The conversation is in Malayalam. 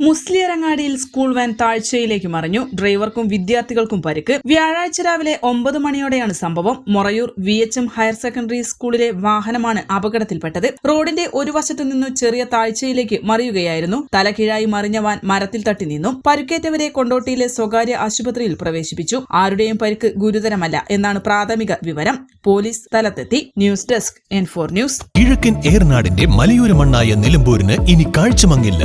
മുസ്ലിയരങ്ങാടിയിൽ സ്കൂൾ വാൻ താഴ്ചയിലേക്ക് മറിഞ്ഞു. ഡ്രൈവർക്കും വിദ്യാർത്ഥികൾക്കും പരിക്ക്. വ്യാഴാഴ്ച രാവിലെ ഒമ്പത് മണിയോടെയാണ് സംഭവം. Morayur V H M higher secondary സ്കൂളിലെ വാഹനമാണ് അപകടത്തിൽപ്പെട്ടത്. റോഡിന്റെ ഒരു വശത്തു നിന്നു ചെറിയ താഴ്ചയിലേക്ക് മറിയുകയായിരുന്നു. തലകീഴായി മറിഞ്ഞ വാൻ മരത്തിൽ തട്ടി നിന്നു. പരുക്കേറ്റവരെ കൊണ്ടോട്ടിയിലെ സ്വകാര്യ ആശുപത്രിയിൽ പ്രവേശിപ്പിച്ചു. ആരുടെയും പരിക്ക് ഗുരുതരമല്ല എന്നാണ് പ്രാഥമിക വിവരം. പോലീസ് സ്ഥലത്തെത്തി. News desk N four news. കിഴക്കൻ ഏർനാടിന്റെ മലയോര മണ്ണായ നിലമ്പൂരിന് ഇനി കാഴ്ചമങ്ങില്ല.